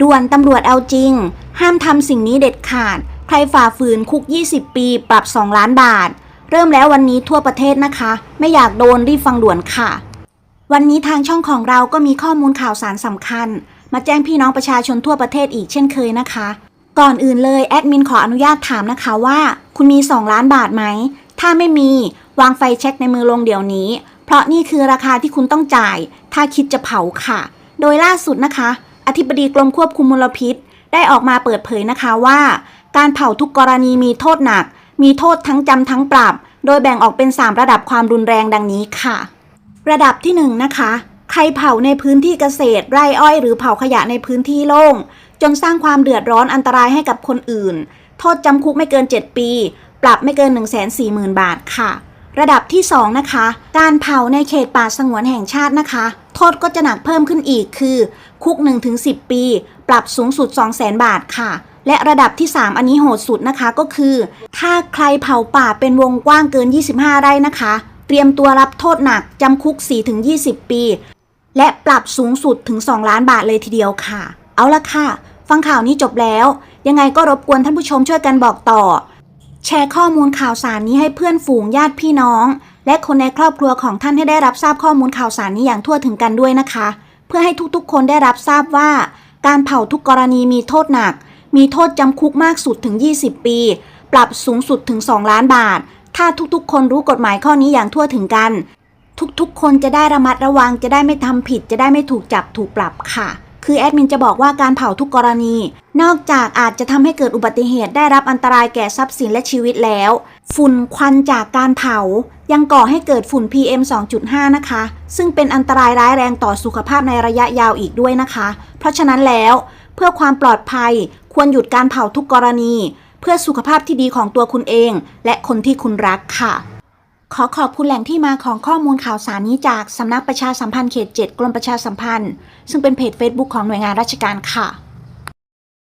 ด่วนตำรวจเอาจริง ห้ามทำสิ่งนี้เด็ดขาด ใครฝ่าฝืนคุก 20 ปี ปรับ 2 ล้านบาท เริ่มแล้ววันนี้ทั่วประเทศนะคะ ไม่อยากโดนรีบฟังด่วนค่ะ วันนี้ทางช่องของเราก็มีข้อมูลข่าวสารสำคัญ มาแจ้งพี่น้องประชาชนทั่วประเทศอีกเช่นเคยนะคะ ก่อนอื่นเลยแอดมินขออนุญาตถามนะคะว่า คุณมี 2 ล้านบาทไหม ถ้าไม่มีวางไฟเช็คในมือลงเดี๋ยวนี้ เพราะนี่คือราคาที่คุณต้องจ่าย ถ้าคิดจะเผาค่ะ โดยล่าสุดนะคะ อธิบดีกรมควบคุมมลพิษ ได้ออกมาเปิดเผยนะคะว่า การเผาทุกกรณีมีโทษหนัก มีโทษทั้งจำทั้งปรับ โดยแบ่งออกเป็น 3 ระดับความรุนแรงดังนี้ค่ะ ระดับที่1นะคะใครเผาในพื้นที่เกษตร ไร่อ้อย หรือเผาขยะในพื้นที่โล่ง จนสร้างความเดือดร้อนอันตรายให้กับคนอื่น โทษจำคุกไม่เกิน 7 ปี ปรับไม่เกิน 1 4 0 0 0 0 บาทค่ะ ระดับที่ 2 นะคะ การเผาในเขตป่าสงวนแห่งชาตินะคะ โทษก็จะหนักเพิ่มขึ้นอีกคือ คุก 1-10 ปี ปรับสูงสุด 200,000 บาทค่ะ และระดับที่ 3 อันนี้โหดสุดนะคะก็คือ ถ้าใครเผาป่าเป็นวงกว้างเกิน 25 ไร่นะคะ เตรียมตัวรับโทษหนักจำคุก 4-20 ปี และปรับสูงสุดถึง 2 ล้านบาทเลยทีเดียวค่ะ เอาละค่ะ ฟังข่าวนี้จบแล้ว ยังไงก็รบกวนท่านผู้ชมช่วยกันบอกต่อ แชร์ข้อมูลข่าวสารนี้ให้เพื่อนฝูงญาติพี่น้อง และคนในครอบครัวของท่านให้ได้รับทราบข้อมูลข่าวสารนี้อย่างทั่วถึงกันด้วยนะคะ เพื่อให้ทุกๆ คนได้รับทราบว่า การเผาทุกกรณีมีโทษหนัก มีโทษจำคุกมากสุดถึง 20 ปี ปรับสูงสุดถึง 2 ล้านบาท ถ้าทุกๆ คนรู้กฎหมายข้อนี้อย่างทั่วถึงกัน ทุกๆ คนจะได้ระมัดระวังจะได้ไม่ทำผิดจะได้ไม่ถูกจับถูกปรับค่ะ คือแอดมินจะบอกว่าการเผาทุกกรณี นอกจากอาจจะทำให้เกิดอุบัติเหตุได้รับอันตรายแก่ทรัพย์สินและชีวิตแล้ว ฝุ่นควันจากการเผา ยังก่อให้เกิดฝุ่น PM 2.5 นะคะ ซึ่งเป็นอันตรายร้ายแรงต่อสุขภาพในระยะยาวอีกด้วยนะคะ เพราะฉะนั้นแล้วเพื่อความปลอดภัย ควรหยุดการเผาทุกกรณี เพื่อสุขภาพที่ดีของตัวคุณเอง และคนที่คุณรักค่ะ ขอขอบคุณแหล่งที่มาของข้อมูลข่าวสารนี้จากสำนักประชาสัมพันธ์เขต 7 กรมประชาสัมพันธ์ ซึ่งเป็นเพจ Facebook ของหน่วยงานราชการค่ะ